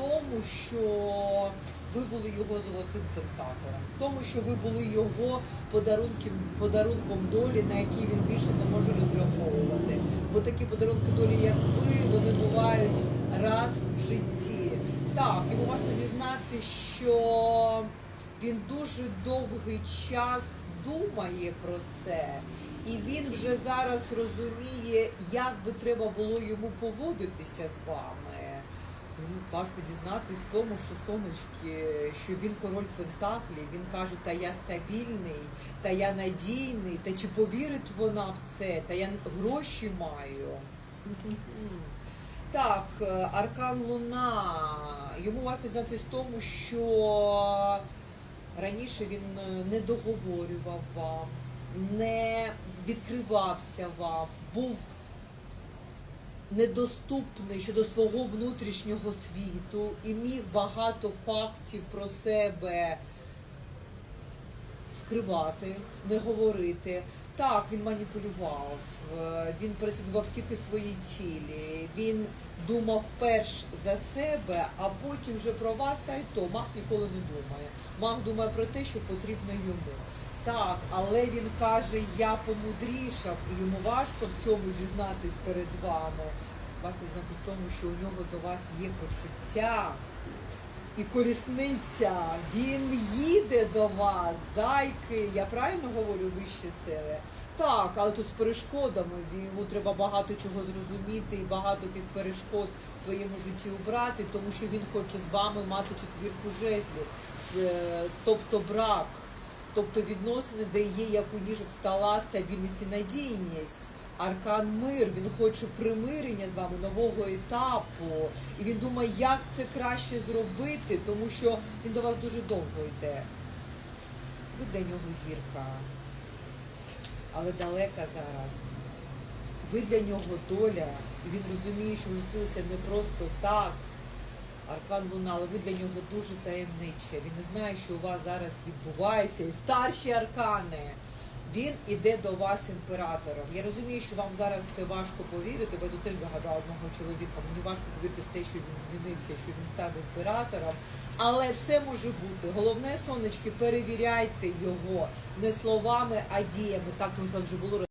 тому, що ви були його золотим пентаклем, тому, що ви були його подарунком, подарунком долі, на який він більше не може розраховувати. Бо такі подарунки долі, як ви, вони бувають раз в житті. Так, йому можна зізнати, що він дуже довгий час думає про це. І він вже зараз розуміє, як би треба було йому поводитися з вами. Важко дізнатись в тому, що сонечки, що він король Пентаклів, він каже, та я стабільний, та я надійний, та чи повірить вона в це, та я гроші маю. Так, Аркан Луна. Йому варто дізнатись в тому, що раніше він е, не договорював вам, не відкривався вам, був недоступний щодо свого внутрішнього світу і міг багато фактів про себе скривати, не говорити. Так, він маніпулював, е, він переслідував тільки свої цілі. Він думав перш за себе, а потім вже про вас та й то. Мах ніколи не думає. Мах думає про те, що потрібно йому. Так, але він каже, я помудрішав, і йому важко в цьому зізнатись перед вами. Важко зізнатись в тому, що у нього до вас є почуття і колісниця. Він їде до вас, зайки. Я правильно говорю вищі сили? Так, але тут з перешкодами йому треба багато чого зрозуміти і багато тих перешкод в своєму житті убрати, тому що він хоче з вами мати четвірку жезлів, Е, тобто брак, тобто відносини, де є як у ніжок стола, стабільність і надійність. Аркан мир, він хоче примирення з вами, нового етапу. І він думає, як це краще зробити, тому що він до вас дуже довго йде. Ви для нього зірка, але далека зараз. Ви для нього доля, і він розуміє, що ви зустрілися не просто так. Аркан Луна, але ви для нього дуже таємнича. Він не знає, що у вас зараз відбувається. І старші аркани. Він іде до вас імператором. Я розумію, що вам зараз це важко повірити, бо я тут теж загадала одного чоловіка. Мені важко повірити в те, що він змінився, що він став імператором. Але все може бути. Головне, сонечки, перевіряйте його не словами, а діями. Так у вже було